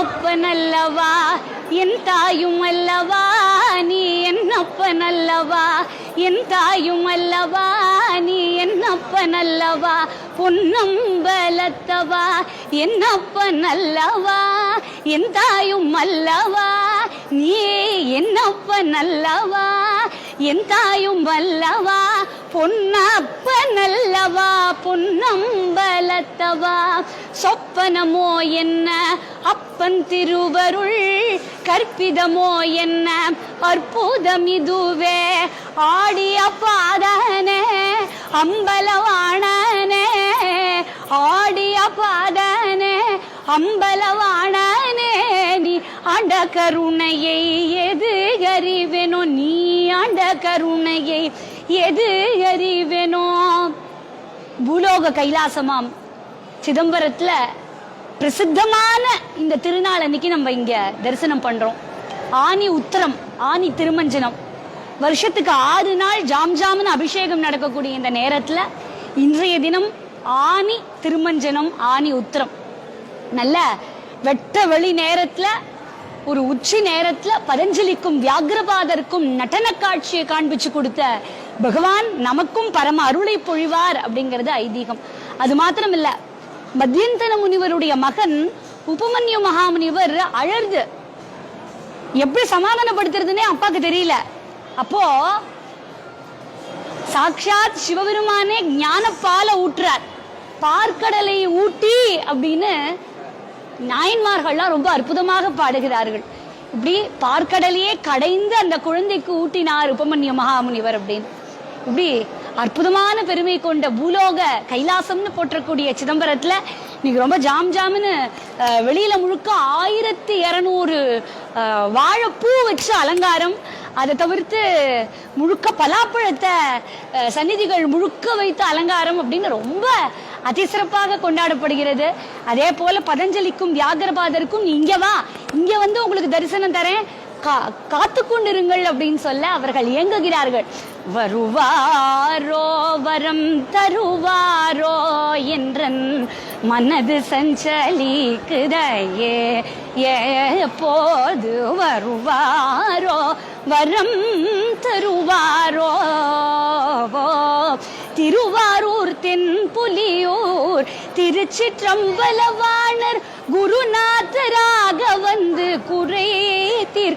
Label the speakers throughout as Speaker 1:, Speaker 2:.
Speaker 1: என்னப்பனல்லவா? என் தாயும் அல்லவா நீ என்னப்பன் அல்லவா என் தாயும் அல்லவா நீ என்னப்பன் அல்லவா பொன்னம்பலத்தவா? என்னப்பன் அல்லவா என் தாயும் அல்லவா நீ என்னப்பன் அல்லவா என் தாயும் அல்லவா பொன்னப்பன் அல்லவா பொன்னம்பலத்தவா? சொப்பனமோ என்ன? அப்பன் திருவருள் கற்பிதமோ என்ன? அற்புதம் இதுவே. ஆடிய பாதனே அம்பலவாணனே. ஆடிய பாதனே அம்பலவாணனே நீ ஆண்ட கருணையை எது கறிவேனோ நீ ஆண்ட கருணையை எது அறிவேனோ பூலோக கைலாசமாம். சிதம்பரத்துல பிரசித்தமான இந்த திருநாள் அன்னைக்கு நம்ம இங்க தரிசனம் பண்றோம். ஆனி உத்தரம் ஆனி திருமஞ்சனம். வருஷத்துக்கு ஆறு நாள் ஜாம் ஜாம்னு அபிஷேகம் நடக்கக்கூடிய இந்த நேரத்துல இன்றைய தினம் ஆனி திருமஞ்சனம் ஆனி உத்தரம். நல்ல வெட்ட வெளி நேரத்துல ஒரு உச்சி நேரத்துல பதஞ்சலிக்கும் வியாகிரபாதருக்கும் நடன காட்சியை காண்பிச்சு கொடுத்த பகவான் நமக்கும் பரம அருளை பொழிவார் அப்படிங்கிறது ஐதீகம். அது மாத்திரம் இல்ல மத்தியந்தன முனிவருடைய மகன் உபமன்யு மகாமுனிவர் அழறுது எப்படி சமாதானப்படுத்துறதுன்னே அப்பாக்கு தெரியல. அப்போ சாக்ஷாத் சிவபெருமானே ஞானப்பால ஊற்றார் பார்க்கடலை ஊட்டி அப்படின்னு நாயன்மார்கள்லாம் ரொம்ப அற்புதமாக பாடுகிறார்கள். இப்படி பார்க்கடலையே கடைந்து அந்த குழந்தைக்கு ஊட்டினார் உபமன்ய மகாமுனிவர் அப்படின்னு. இப்படி அற்புதமான பெருமை கொண்ட பூலோக கைலாசம்னு போற்றக்கூடிய சிதம்பரத்துல இன்னைக்கு ரொம்ப ஜாம் ஜாம்னு வெளியில் வெளியில முழுக்க ஆயிரத்தி இரநூறு வாழைப்பூ வச்சு அலங்காரம். அதை தவிர்த்து முழுக்க பலாப்பழத்தை சந்நிதிகள் முழுக்க வைத்து அலங்காரம் அப்படின்னு ரொம்ப அதிசிறப்பாக கொண்டாடப்படுகிறது. அதே போல பதஞ்சலிக்கும் வியாகரபாதருக்கும் இங்க வா இங்க வந்து உங்களுக்கு தரிசனம் தரேன். கா- காத்து கொண்டிருங்கள் அப்படின்னு சொல்ல அவர்கள் இயங்குகிறார்கள். வருவாரோ வரம் தருவாரோ என்றன் மனது சஞ்சலிக்குதையே. எப்போது வருவாரோ வரம் தருவாரோ. திருவாரூர் தென்புலியூர் திருச்சிற்றம்பலவாணர் குருநாதராக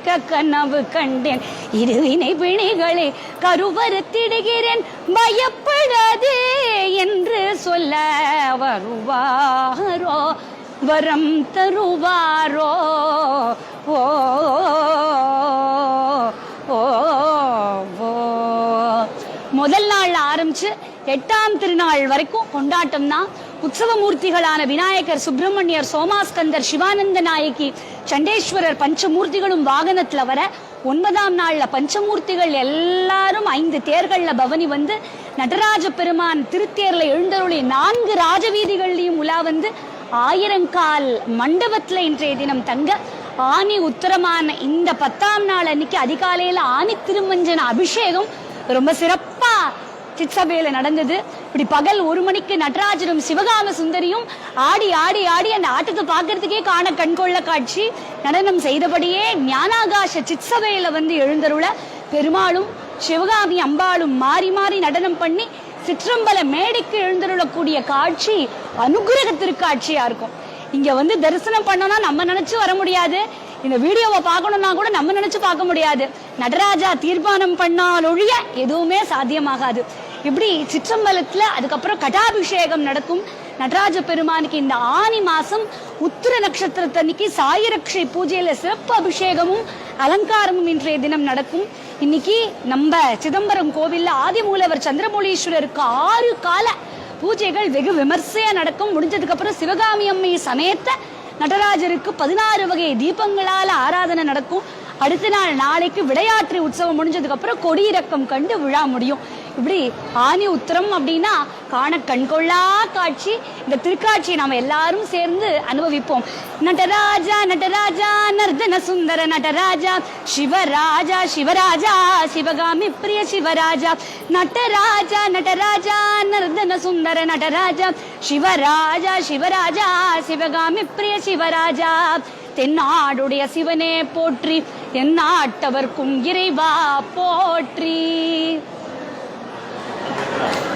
Speaker 1: தீர்க்க கனவு கண்டேன். இருவினை பிணிகளை கருவறுத்திடுகிறேன் பயப்படாதே என்று சொல்ல வருவாரோ? வரம் தருவாரோ? ஓ ஓ ஓ. முதல் நாள் ஆரம்பிச்சு எட்டாம் திருநாள் வரைக்கும் கொண்டாட்டம் தான் உற்சவ மூர்த்திகளான விநாயகர் சுப்பிரமணியர் சோமாஸ்கந்தர் சிவானந்த நாயகி சண்டேஸ்வரர் பஞ்சமூர்த்திகளும் வாகனத்துல வர ஒன்பதாம் நாள்ல பஞ்சமூர்த்திகள் எல்லாரும் ஐந்து தேர்கள்ல பவனி வந்து நடராஜ பெருமான் திருத்தேர்ல எழுந்தருளி நான்கு ராஜவீதிகள்லையும் உலா வந்து ஆயிரங்கால் மண்டபத்துல இன்றைய தினம் தங்க ஆனி உத்தரமான இந்த பத்தாம் நாள் அன்னைக்கு அதிகாலையில ஆனி திருமஞ்சன அபிஷேகம் ரொம்ப சிறப்பா சிச்சபையில நடந்தது. இப்படி பகல் ஒரு மணிக்கு நடராஜரும் சிவகாம சுந்தரியும் ஆடி ஆடி ஆடி அந்த ஆட்டத்தை பார்க்கறதுக்கே காண கண்கொள்ள காட்சி. நடனம் செய்தபடியே ஞானாகாச சிற்சபையில வந்து எழுந்தருள பெருமாளும் சிவகாமி அம்பாளும் மாறி மாறி நடனம் பண்ணி சிற்றம்பல மேடைக்கு எழுந்தருளக்கூடிய காட்சி அனுகிரக திருக்காட்சியா இருக்கும். இங்க வந்து தரிசனம் பண்ணோம்னா நம்ம நினைச்சு வர முடியாது. இந்த வீடியோவை பார்க்கணும்னா கூட நம்ம நினைச்சு பார்க்க முடியாது. நடராஜா தீர்மானம் பண்ணால் ஒழிய எதுவுமே சாத்தியமாகாது. இப்படி சிற்றம்பலத்தில் அதுக்கப்புறம் கடாபிஷேகம் நடக்கும். நடராஜ பெருமானுக்கு இந்த ஆனி மாதம் உத்திர நட்சத்திரத்தன்னைக்கு சாயரக்ஷை பூஜையில் சிறப்பு அபிஷேகமும் அலங்காரமும் இன்றைய தினம் நடக்கும். இன்னைக்கு நம்ம சிதம்பரம் கோவிலில் ஆதிமூலவர் சந்திரமௌலீஸ்வரருக்கு ஆறு கால பூஜைகள் வெகு விமர்சையாக நடக்கும். முடிஞ்சதுக்கப்புறம் சிவகாமி அம்மை சமேத்த நடராஜருக்கு பதினாறு வகை தீபங்களால் ஆராதனை நடக்கும். அடுத்த நாள் நாளைக்கு விடையாற்று உற்சவம் முடிஞ்சதுக்கப்புறம் கொடியிறக்கம் கண்டு விழா முடியும். இப்படி ஆனி உத்திரம் அப்படின்னா காண கண்கொள்ளா காட்சி. இந்த திருக்காட்சியை நாம எல்லாரும் சேர்ந்து அனுபவிப்போம். நடராஜா நடராஜா நர்தன சுந்தர நடராஜா. சிவராஜா சிவராஜா சிவகாமி பிரிய சிவராஜா. நடராஜா நடராஜா நர்தன சுந்தர நடராஜா. சிவராஜா சிவராஜா சிவகாமி பிரிய சிவராஜா. தென்னாடுடைய சிவனே போற்றி எந்நாட்டவர்க்கும் இறைவா போற்றி. Thank you.